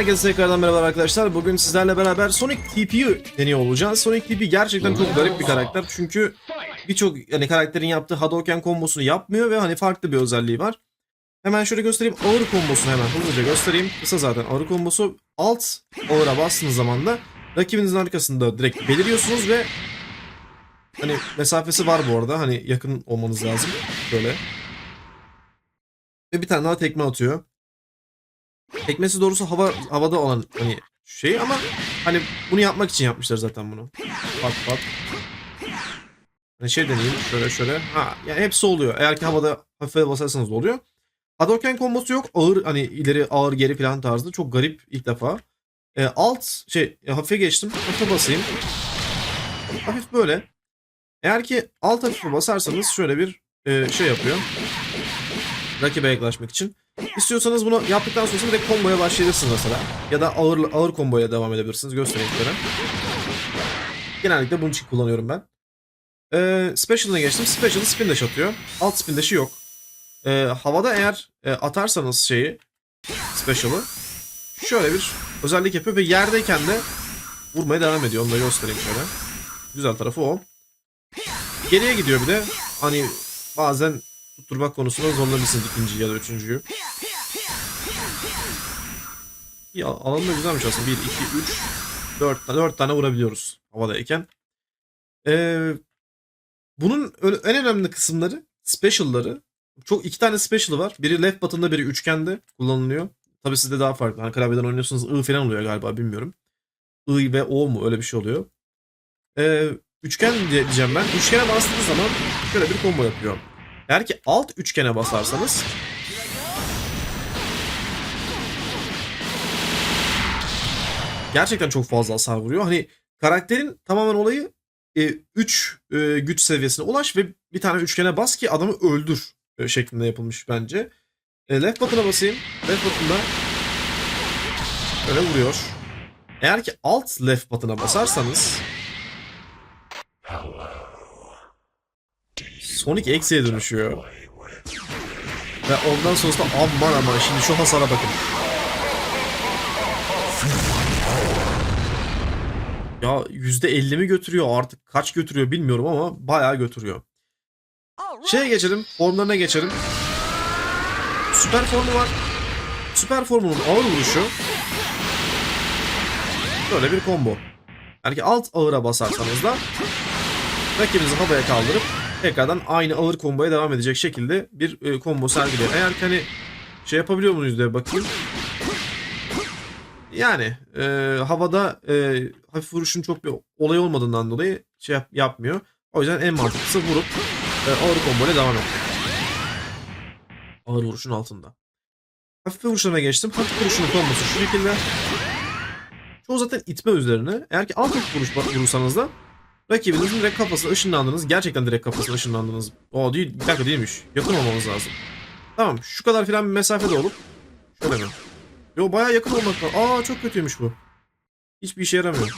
Herkese tekrardan merhaba arkadaşlar. Bugün sizlerle beraber Sonic TP'yi deniyor olacağız. Sonic TP gerçekten çok garip bir karakter. Çünkü birçok hani karakterin yaptığı Hadouken kombosunu yapmıyor ve hani farklı bir özelliği var. Hemen şöyle göstereyim. Ağır kombosunu hemen hızlıca göstereyim. Kısa zaten ağır kombosu. Alt ağıra bastığınız zaman da rakibinizin arkasında direkt beliriyorsunuz ve hani mesafesi var bu arada. Hani yakın olmanız lazım. Böyle. Ve bir tane daha tekme atıyor. Tekmesi doğrusu hava havada olan hani şey ama hani bunu yapmak için yapmışlar zaten bunu. Pat pat. Hani şey deneyeyim şöyle şöyle. Ha yani hepsi oluyor. Eğer ki havada hafife basarsanız da oluyor. Hadouken kombosu yok. Ağır hani ileri ağır geri plan tarzı. Çok garip ilk defa. E, alt şey e, hafife geçtim. Hafife basayım. Hafif böyle. Eğer ki alt hafife basarsanız şöyle bir e, şey yapıyor. Rakibe yaklaşmak için. İstiyorsanız bunu yaptıktan sonra direkt komboya başlayabilirsiniz mesela. Ya da ağır ağır komboya devam edebilirsiniz. Göstereyim şöyle. Genellikle bunun için kullanıyorum ben. Ee, Special'ına geçtim. Special'ı spin dash atıyor. Alt spin dash'i yok. Ee, havada eğer e, atarsanız şeyi Special'ı şöyle bir özellik yapıyor ve yerdeyken de vurmaya devam ediyor. Onu da göstereyim şöyle. Güzel tarafı o. Geriye gidiyor bir de. Hani bazen tutturmak konusunda zorlanırsınız ikinci ya da üçüncüyü. Ya alanı da güzelmiş aslında. 1, 2, 3, 4 tane, 4 tane vurabiliyoruz havadayken. Ee, bunun en önemli kısımları special'ları. Çok iki tane special'ı var. Biri left button'da biri üçgende kullanılıyor. Tabi sizde daha farklı. Hani klavyeden oynuyorsunuz I falan oluyor galiba bilmiyorum. I ve O mu öyle bir şey oluyor. Ee, üçgen diye- diyeceğim ben. Üçgene bastığınız zaman şöyle bir combo yapıyor. Eğer ki alt üçgene basarsanız gerçekten çok fazla hasar vuruyor. Hani karakterin tamamen olayı 3 güç seviyesine ulaş ve bir tane üçgene bas ki adamı öldür e, şeklinde yapılmış bence. E, left button'a basayım. Left button'da böyle vuruyor. Eğer ki alt left button'a basarsanız Sonic X'e dönüşüyor. Ve ondan sonrasında aman aman şimdi şu hasara bakın. Ya %50 mi götürüyor artık kaç götürüyor bilmiyorum ama bayağı götürüyor. Şeye geçelim formlarına geçelim. Süper formu var. Süper formunun ağır vuruşu. Böyle bir combo. Yani ki alt ağıra basarsanız da rakibinizi havaya kaldırıp tekrardan aynı ağır komboya devam edecek şekilde bir e, combo sergiliyor. Eğer ki hani şey yapabiliyor muyuz diye bakayım. Yani e, havada e, hafif vuruşun çok bir olay olmadığından dolayı şey yap- yapmıyor. O yüzden en mantıklısı vurup e, ağır komboyla devam etmek. Ağır vuruşun altında. Hafif vuruşlarına geçtim. Hafif vuruşun kombosu şu şekilde. Çoğu zaten itme üzerine. Eğer ki alt vuruş vurursanız da rakibinizin direkt kafasına ışınlandınız. Gerçekten direkt kafasına ışınlandınız. O değil. Bir dakika değilmiş. Yakın olmamız lazım. Tamam. Şu kadar filan bir mesafede olup. Şöyle mi? Yo bayağı yakın olmak var. Aa çok kötüymüş bu. Hiçbir işe yaramıyor.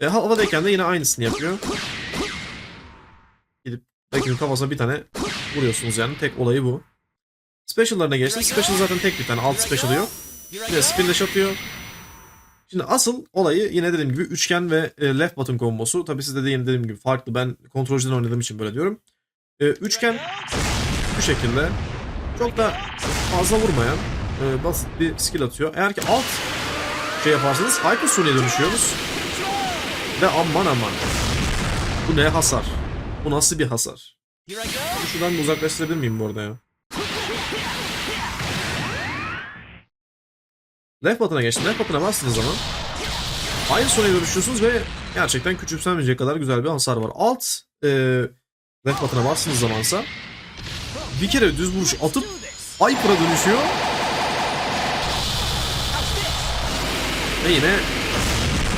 E, havadayken de yine aynısını yapıyor. Gidip rakibin kafasına bir tane vuruyorsunuz yani. Tek olayı bu. Special'larına geçtim. Special zaten tek bir tane. Alt special'ı yok. Yine spin dash atıyor. Şimdi asıl olayı yine dediğim gibi üçgen ve e, left button kombosu. Tabii sizde de yine dediğim gibi farklı. Ben kontrolcüden oynadığım için böyle diyorum. E, üçgen bu şekilde. Çok da fazla vurmayan e, basit bir skill atıyor. Eğer ki alt şey yaparsanız Hyper Sonic'e dönüşüyoruz. Ve aman aman. Bu ne hasar? Bu nasıl bir hasar? Şuradan da uzaklaştırabilir miyim bu arada ya? Left button'a geçtim. Left button'a bastığınız zaman aynı Sonic'e dönüşüyorsunuz ve gerçekten küçümsenmeyecek kadar güzel bir hasar var. Alt e, left button'a bastığınız zamansa bir kere düz vuruş atıp Hyper'a dönüşüyor. Ve yine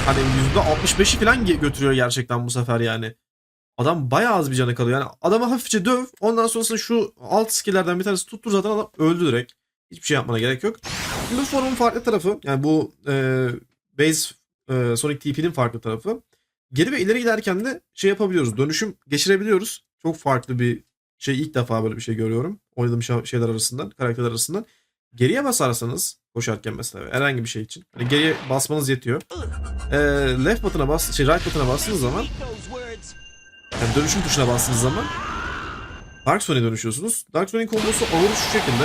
hani %65'i falan götürüyor gerçekten bu sefer yani. Adam bayağı az bir canı kalıyor. Yani adamı hafifçe döv. Ondan sonrasında şu alt skill'lerden bir tanesi tuttur zaten adam öldü direkt. Hiçbir şey yapmana gerek yok. Şimdi formun farklı tarafı yani bu e, base e, Sonic TP'nin farklı tarafı. Geri ve ileri giderken de şey yapabiliyoruz. Dönüşüm geçirebiliyoruz. Çok farklı bir şey ilk defa böyle bir şey görüyorum. Oynadığım şeyler arasından, karakterler arasından. geriye basarsanız koşarken mesela herhangi bir şey için. Hani geriye basmanız yetiyor. Ee, left button'a bas, şey right button'a bastığınız zaman yani dönüşüm tuşuna bastığınız zaman Dark Sonic'e dönüşüyorsunuz. Dark Sonic kombosu ağır şu şekilde.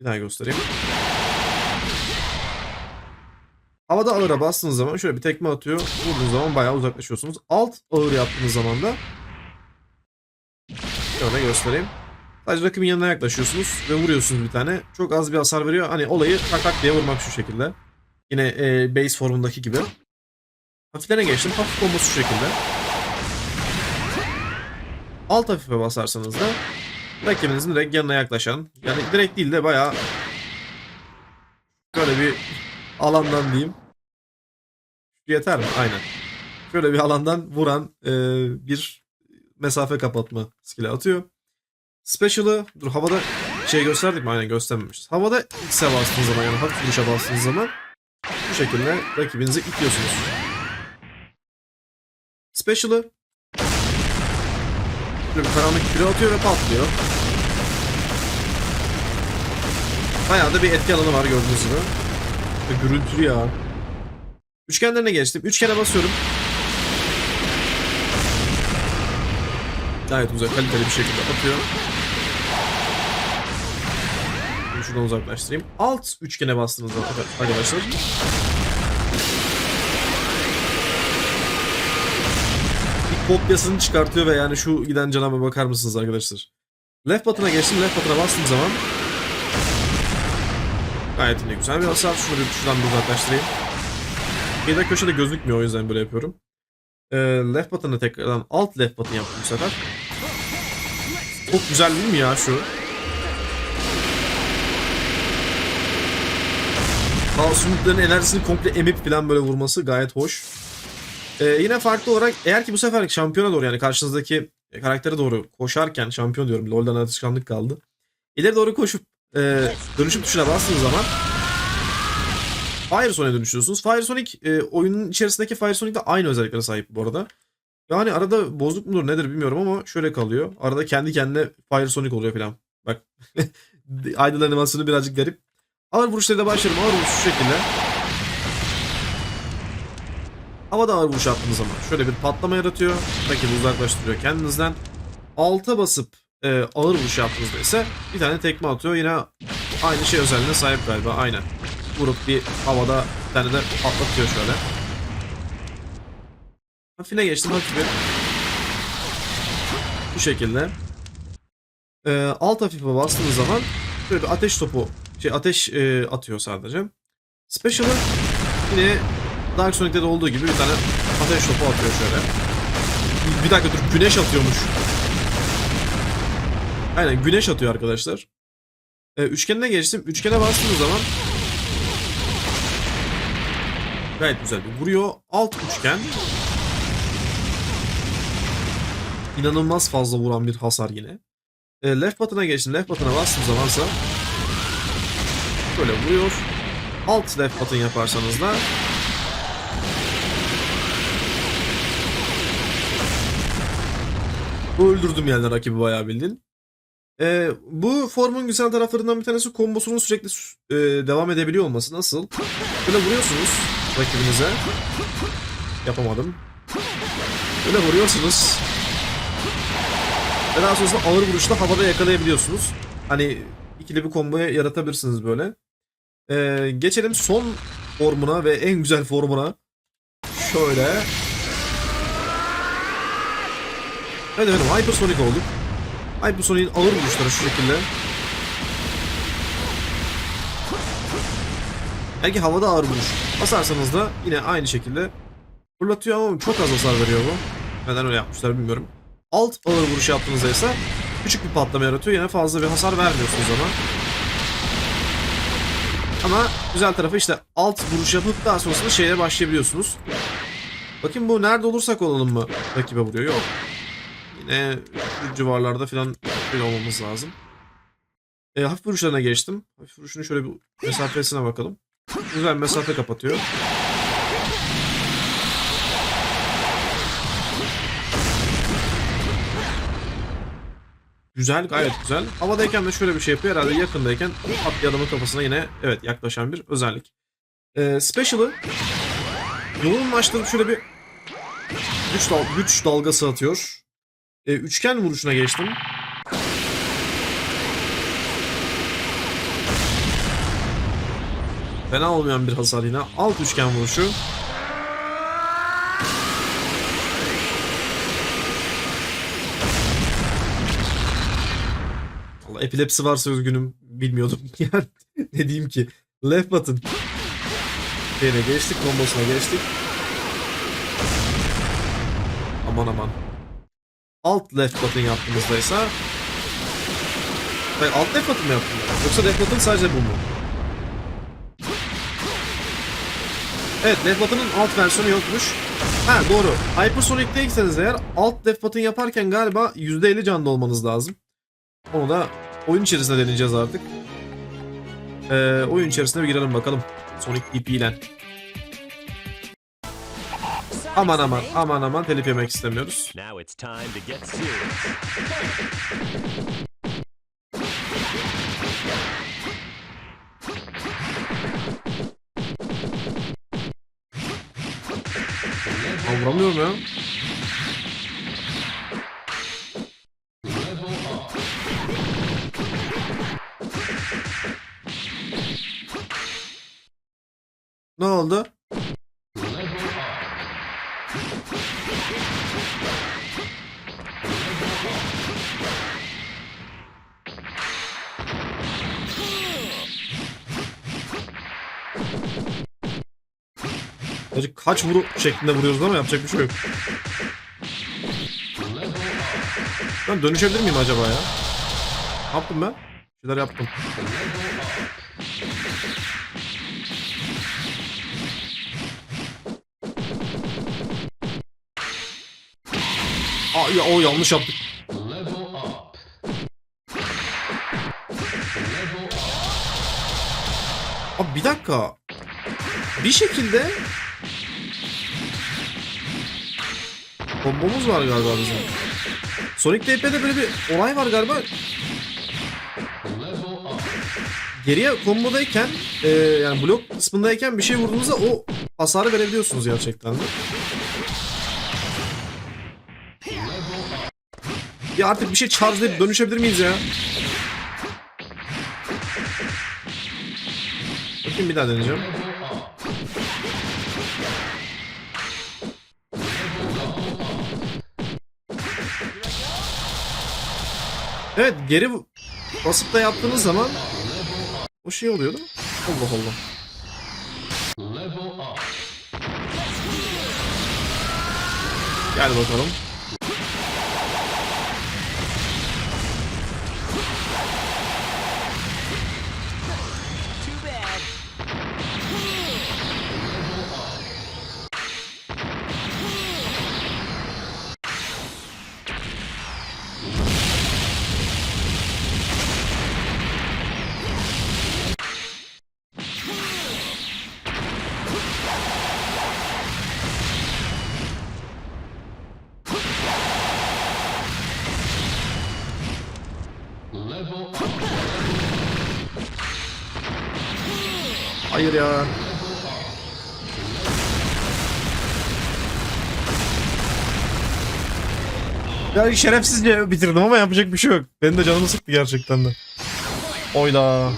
Bir daha göstereyim. Havada ağıra bastığınız zaman şöyle bir tekme atıyor. Vurduğunuz zaman bayağı uzaklaşıyorsunuz. Alt ağır yaptığınız zaman da şöyle göstereyim. Sadece rakibin yanına yaklaşıyorsunuz ve vuruyorsunuz bir tane. Çok az bir hasar veriyor. Hani olayı tak tak diye vurmak şu şekilde. Yine e, base formundaki gibi. Hafiflerine geçtim. Hafif kombosu şu şekilde. Alt hafife basarsanız da rakibinizin direkt yanına yaklaşan yani direkt değil de bayağı böyle bir alandan diyeyim. Yeter mi? Aynen. Şöyle bir alandan vuran e, bir mesafe kapatma skill'i atıyor. Special'ı dur havada şey gösterdik mi? Aynen göstermemişiz. Havada X'e bastığınız zaman yani hafif vuruşa bastığınız zaman bu şekilde rakibinizi itiyorsunuz. Special'ı karanlık küre atıyor ve patlıyor. Bayağı da bir etki alanı var gördüğünüz gibi. Ve gürültülü ya. Üçgenlerine geçtim. Üçgene basıyorum. Gayet güzel kaliteli bir şekilde atıyor. Şuradan uzaklaştırayım. Alt üçgene bastığınız zaman arkadaşlar. Kopyasını çıkartıyor ve yani şu giden canama bakar mısınız arkadaşlar? Left button'a geçtim. Left button'a bastığım zaman Gayet yine güzel bir hasar. Şunu bir şuradan bir uzaklaştırayım. De köşede gözükmüyor o yüzden böyle yapıyorum. Ee, left button'a tekrardan alt left button yaptım bu sefer. Çok güzel değil mi ya şu? Kaos enerjisini komple emip falan böyle vurması gayet hoş. Ee, yine farklı olarak eğer ki bu sefer şampiyona doğru yani karşınızdaki karaktere doğru koşarken şampiyon diyorum LoL'dan alışkanlık kaldı. İleri doğru koşup e, dönüşüm tuşuna bastığınız zaman Fire Sonic'e dönüşüyorsunuz. Fire Sonic e, oyunun içerisindeki Fire Sonic de aynı özelliklere sahip bu arada. Yani arada bozuk mudur nedir bilmiyorum ama şöyle kalıyor. Arada kendi kendine Fire Sonic oluyor falan. Bak Idle animasyonu birazcık garip. Ağır vuruşlarıyla başlıyorum. Ağır vuruş şu şekilde. Havada ağır vuruş attığınız zaman şöyle bir patlama yaratıyor. Rakibi uzaklaştırıyor kendinizden. Alta basıp e, ağır vuruş yaptığınızda ise bir tane tekme atıyor. Yine aynı şey özelliğine sahip galiba. Aynen. Vurup bir havada bir tane de patlatıyor şöyle. Hafifine geçtim hafife. Bu şekilde. E, alt hafife bastığınız zaman şöyle bir ateş topu şey ateş e, atıyor sadece. Special'ı yine Dark Sonic'te de olduğu gibi bir tane ateş topu atıyor şöyle. Bir dakika dur güneş atıyormuş. Aynen güneş atıyor arkadaşlar. Ee, üçgenine geçtim. Üçgene bastığımız zaman gayet güzel vuruyor. Alt üçgen. İnanılmaz fazla vuran bir hasar yine. Ee, left button'a geçtim. Left button'a bastığım zamansa böyle vuruyor. Alt left button yaparsanız da öldürdüm yani rakibi bayağı bildin. Ee, bu formun güzel taraflarından bir tanesi kombosunun sürekli e, devam edebiliyor olması. Nasıl? Böyle vuruyorsunuz rakibinize. Yapamadım. Böyle vuruyorsunuz. Ve daha sonrasında ağır vuruşla havada yakalayabiliyorsunuz. Hani ikili bir komboya yaratabilirsiniz böyle. Ee, geçelim son formuna ve en güzel formuna. Şöyle. Evet efendim Hypersonic olduk. Hypersonic'in ağır vuruşları şu şekilde. Belki havada ağır vuruş basarsanız da yine aynı şekilde fırlatıyor ama çok az hasar veriyor bu. Neden öyle yapmışlar bilmiyorum. Alt ağır vuruş yaptığınızda ise küçük bir patlama yaratıyor. Yine fazla bir hasar vermiyorsunuz ama. Ama güzel tarafı işte alt vuruş yapıp daha sonrasında şeye başlayabiliyorsunuz. Bakın bu nerede olursak olalım mı rakibe vuruyor. Yok. Yine civarlarda falan böyle olmamız lazım. E, hafif vuruşlarına geçtim. Hafif vuruşunun şöyle bir mesafesine bakalım. Güzel mesafe kapatıyor. Güzel gayet güzel. Havadayken de şöyle bir şey yapıyor. Herhalde yakındayken at adamın kafasına yine evet yaklaşan bir özellik. Ee, Special'ı yolun başladığı şöyle bir güç, dal güç dalgası atıyor. Ee, üçgen vuruşuna geçtim. Fena olmayan bir hasar yine. Alt üçgen vuruşu. Vallahi epilepsi varsa üzgünüm. Bilmiyordum. Yani ne diyeyim ki. Left button. Şeyine geçtik. Kombosuna geçtik. Aman aman. Alt left button yaptığımızda ise Hayır, alt left button mı yaptım? Yoksa left button sadece bu mu? Evet left button'ın alt versiyonu yokmuş. Ha doğru. Hypersonic'teyseniz eğer alt left button yaparken galiba %50 canda olmanız lazım. Onu da oyun içerisinde deneyeceğiz artık. Ee, oyun içerisine bir girelim bakalım. Sonic DP ile. Aman aman aman aman telif yemek istemiyoruz. Vuramıyorum ya. Ne oldu? Sadece kaç vuru şeklinde vuruyoruz ama yapacak bir şey yok. Ben dönüşebilir miyim acaba ya? Ne yaptım ben? Bir şeyler yaptım. Aa ya o yanlış yaptık. Abi bir dakika. Bir şekilde kombomuz var galiba bizim. Sonic DP'de böyle bir olay var galiba. Geriye kombodayken e, yani blok kısmındayken bir şey vurduğunuzda o hasarı verebiliyorsunuz gerçekten de. Ya artık bir şey charge'layıp dönüşebilir miyiz ya? Bakayım bir daha deneyeceğim. Evet geri basıp da yaptığınız zaman o şey oluyordu. Allah Allah. Gel bakalım. Ya. Ya şerefsizce bitirdim ama yapacak bir şey yok. Benim de canımı sıktı gerçekten de. Oyda.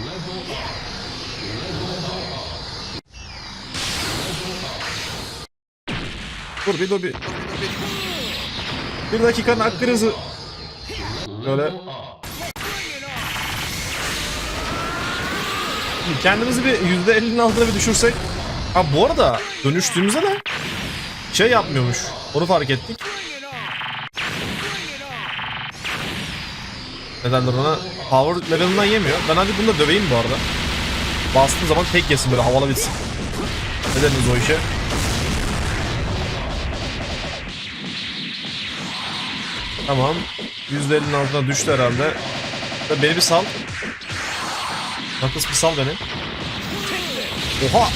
Dur bir dur bir. Bir dakikanın hakkınızı. Böyle. Kendimizi bir %50'nin altına bir düşürsek. Ha bu arada dönüştüğümüzde de şey yapmıyormuş. Onu fark ettik. Ne ona? Power levelinden yemiyor. Ben hadi bunu da döveyim bu arada. Bastığım zaman tek yesin böyle havalı bitsin. Ne dediniz o işe? Tamam. %50'nin altına düştü herhalde. Beni bir sal. Knuckles bir sal beni. Oha!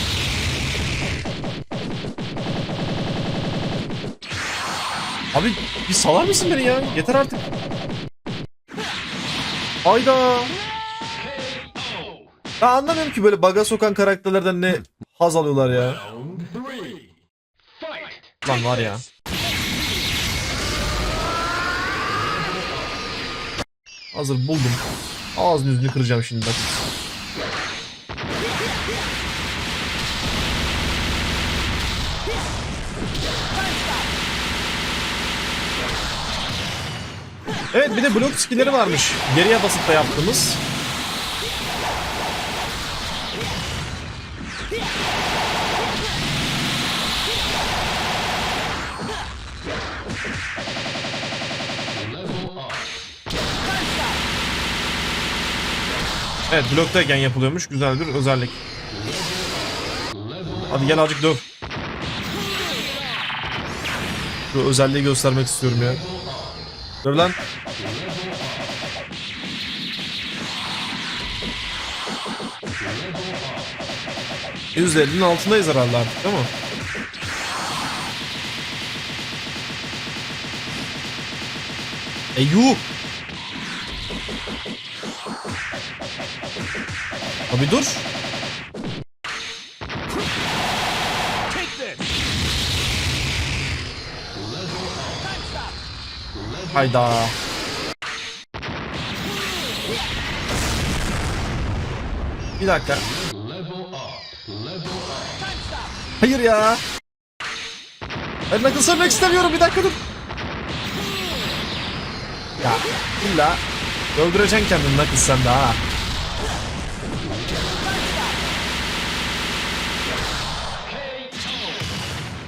Abi bir salar mısın beni ya? Yeter artık. Hayda. Ya anlamıyorum ki böyle baga sokan karakterlerden ne haz alıyorlar ya. Lan var ya. Hazır buldum. Ağzını yüzünü kıracağım şimdi bak. Evet bir de blok skillleri varmış. Geriye basıp da yaptığımız. Evet bloktayken yapılıyormuş. Güzel bir özellik. Hadi gel azıcık döv. Şu özelliği göstermek istiyorum ya. Dur lan. %50'nin altındayız herhalde artık değil mi? E! Abi dur. Hayda. Bir dakika. Hayır ya. Ben nakıl söylemek istemiyorum. Bir dakika dur. Ya illa öldüreceksin kendini nakıl sen de ha.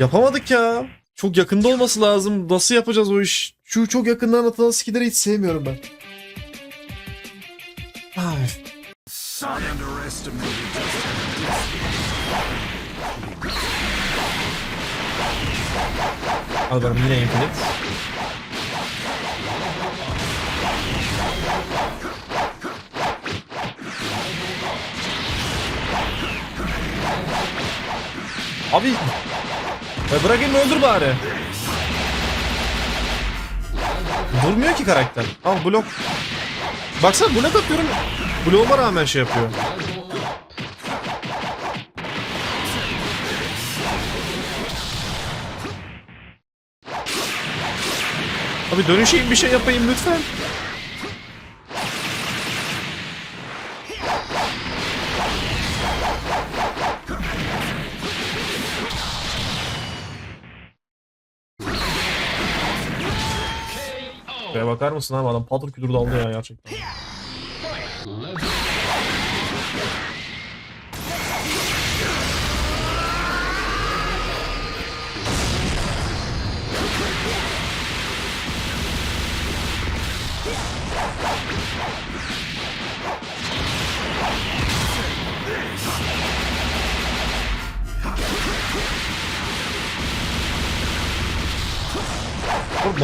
Yapamadık ya. Çok yakında olması lazım. Nasıl yapacağız o iş? Şu çok yakından atılan skilleri hiç sevmiyorum ben. Ay. Al bakalım yine infinite. Abi ya bırakayım öldür bari. Durmuyor ki karakter. Al blok. Baksana blok atıyorum. Bloğuma rağmen şey yapıyor. Abi dönüşeyim bir şey yapayım lütfen. Şuraya bakar mısın abi adam patır kütür daldı ya gerçekten.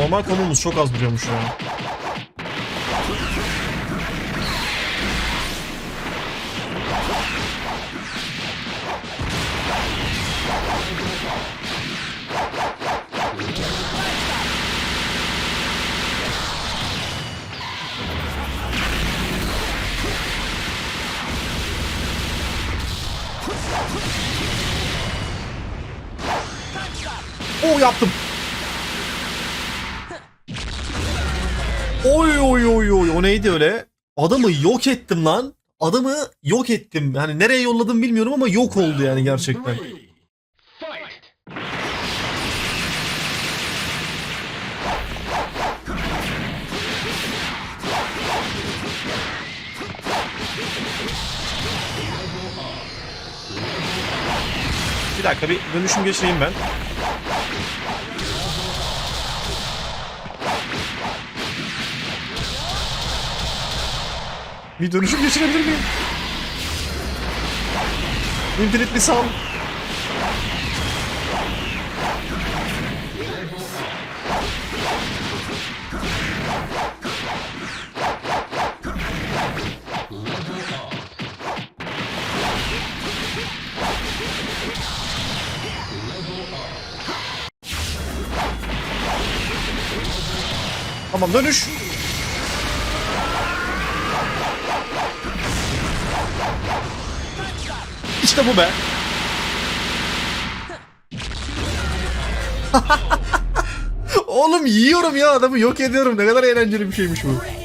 Normal konumuz çok az duruyormuş ya. Oo yaptım. Neydi öyle? Adamı yok ettim lan. Adamı yok ettim. Yani nereye yolladım bilmiyorum ama yok oldu yani gerçekten. Bir dakika bir dönüşüm geçireyim ben. Bir dönüşüm geçirebilir miyim? İnfinite Missile. Tamam dönüş. İşte bu be. Oğlum yiyorum ya adamı yok ediyorum. Ne kadar eğlenceli bir şeymiş bu.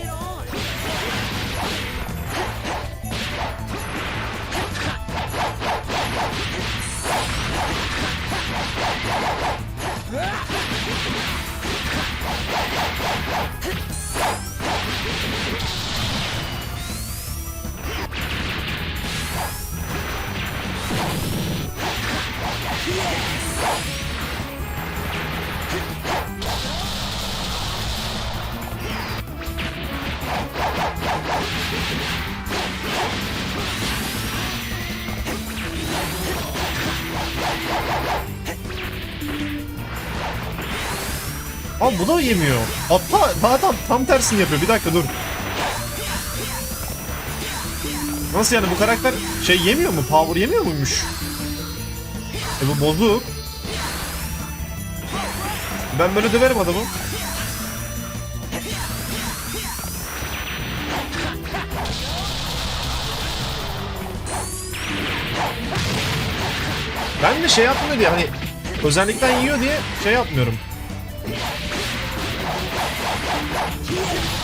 Abi bu da yemiyor. Hatta daha tam, tam tersini yapıyor. Bir dakika dur. Nasıl yani bu karakter şey yemiyor mu? Power yemiyor muymuş? E bu bozuk. Ben böyle döverim adamı. Ben de şey yapmıyor diye hani özellikten yiyor diye şey yapmıyorum. Yeah.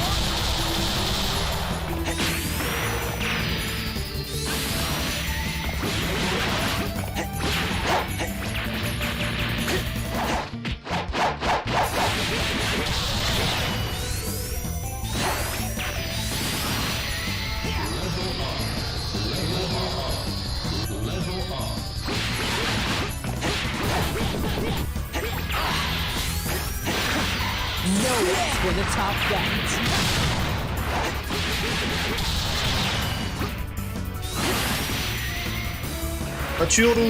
Risk for the top guns. Açıyorum.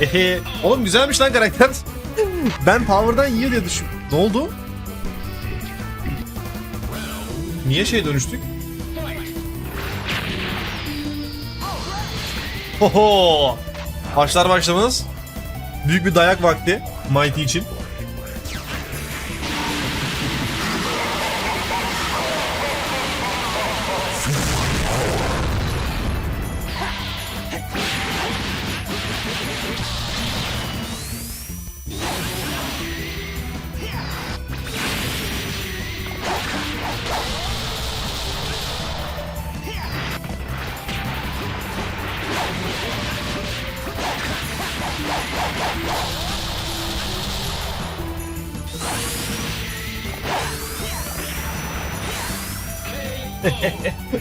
Ehe. Oğlum güzelmiş lan karakter. ben Power'dan yiyor diye düşün. Ne oldu? Niye şey dönüştük? Hoho. Başlar başlamaz. Büyük bir dayak vakti. Mighty için.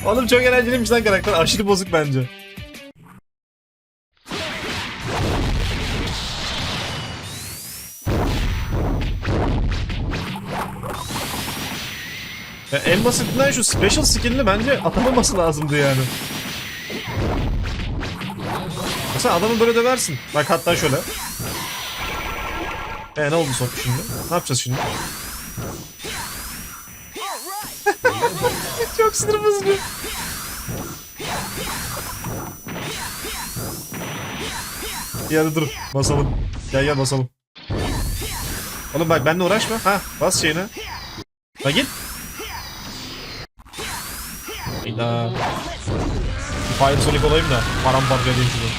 Oğlum çok eğlenceliymiş lan karakter. Aşırı bozuk bence. Ya en basitinden şu special skill'ini bence atamaması lazımdı yani. Mesela adamı böyle döversin. Bak hatta şöyle. E ne oldu son şimdi? Ne yapacağız şimdi? Çok sinir bozucu. Ya dur basalım. Gel gel basalım. Oğlum bak benimle uğraşma. Ha bas şeyine. Ha git. Hayda. Fire Sonic olayım da paramparça edeyim şunu.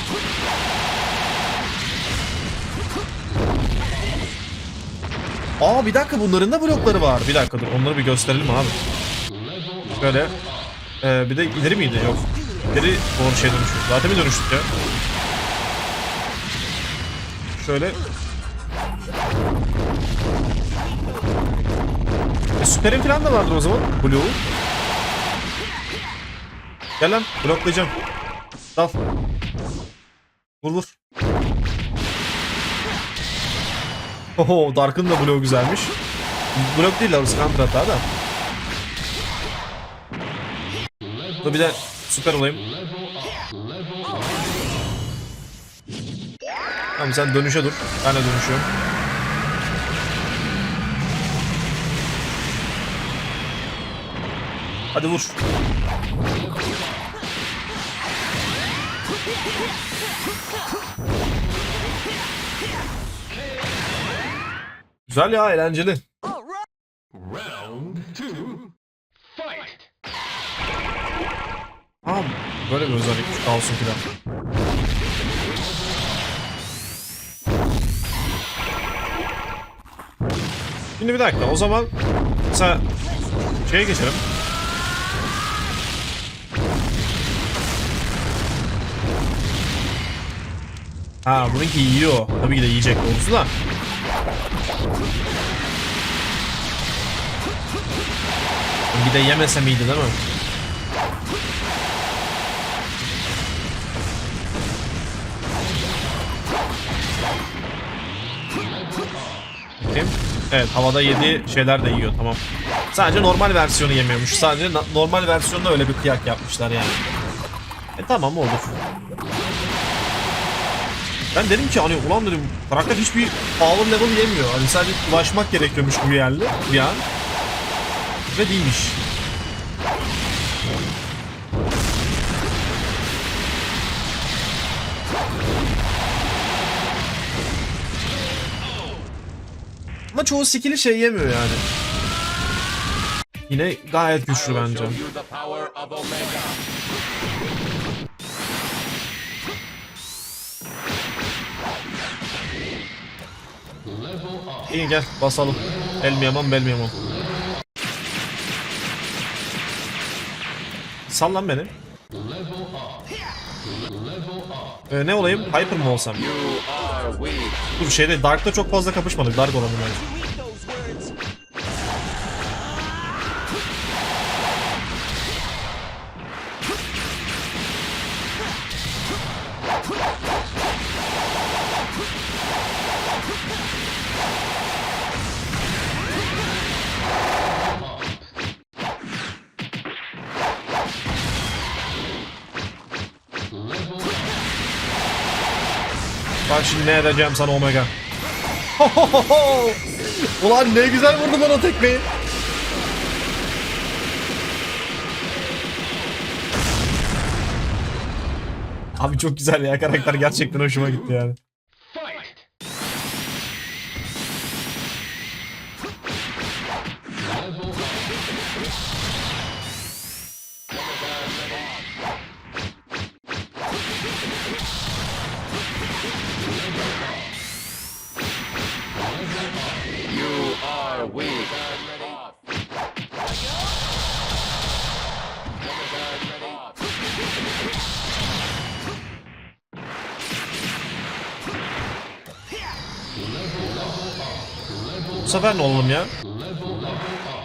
Aa bir dakika bunların da blokları var. Bir dakika dur onları bir gösterelim abi. Böyle. Ee, bir de ileri miydi? Yok. İleri doğru şey dönüştü. Zaten mi dönüştük ya? Şöyle. E, süperin falan da vardır o zaman. Blue. Gel lan bloklayacağım. Dal. Vur vur. Oho Dark'ın da bloğu güzelmiş. Blok değil orası counter hata da. Dur bir de süper olayım. Tamam sen dönüşe dur. Ben de dönüşüyorum. Hadi vur. Güzel ya eğlenceli. Round two, Aa böyle bir özellik kalsın filan. Şimdi bir dakika o zaman mesela şeye geçelim. Ha bununki yiyor. Tabii ki de yiyecek doğrusu da. Bir de yemese miydi değil mi? Bakayım. Evet havada yedi şeyler de yiyor tamam. Sadece normal versiyonu yemiyormuş. Sadece normal versiyonda öyle bir kıyak yapmışlar yani. E tamam olur. Ben dedim ki hani ulan dedim karakter hiçbir power level yemiyor. Hani sadece ulaşmak gerekiyormuş gibi geldi bir an. Ve değilmiş. Ama çoğu skill'i şey yemiyor yani. Yine gayet güçlü bence. İyi gel basalım. El mi yaman bel mi yaman. Sal lan beni. Ee, ne olayım? Hyper mı olsam? Dur şeyde Dark'ta çok fazla kapışmadık. Dark olalım bence. Edeceğim sana Omega. Ulan ne güzel vurdu bana tekmeyi. Abi çok güzel ya karakter gerçekten hoşuma gitti yani.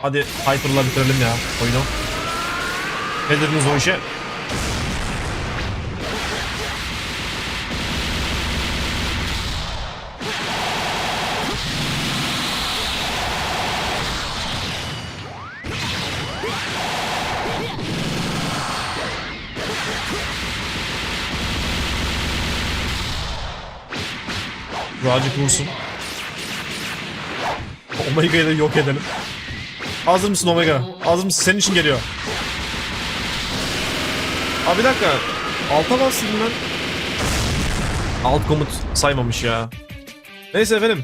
Hadi Hyper'la bitirelim ya oyunu. Ne dediniz o işe? Racik vursun. Omega'yı da yok edelim. Hazır mısın Omega? Hazır mısın? Senin için geliyor. Abi bir dakika. Alta bastım ben. Alt komut saymamış ya. Neyse efendim.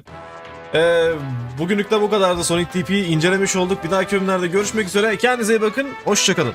Ee, bugünlük de bu kadardı. Sonic TP'yi incelemiş olduk. Bir dahaki bölümlerde görüşmek üzere. Kendinize iyi bakın. Hoşçakalın.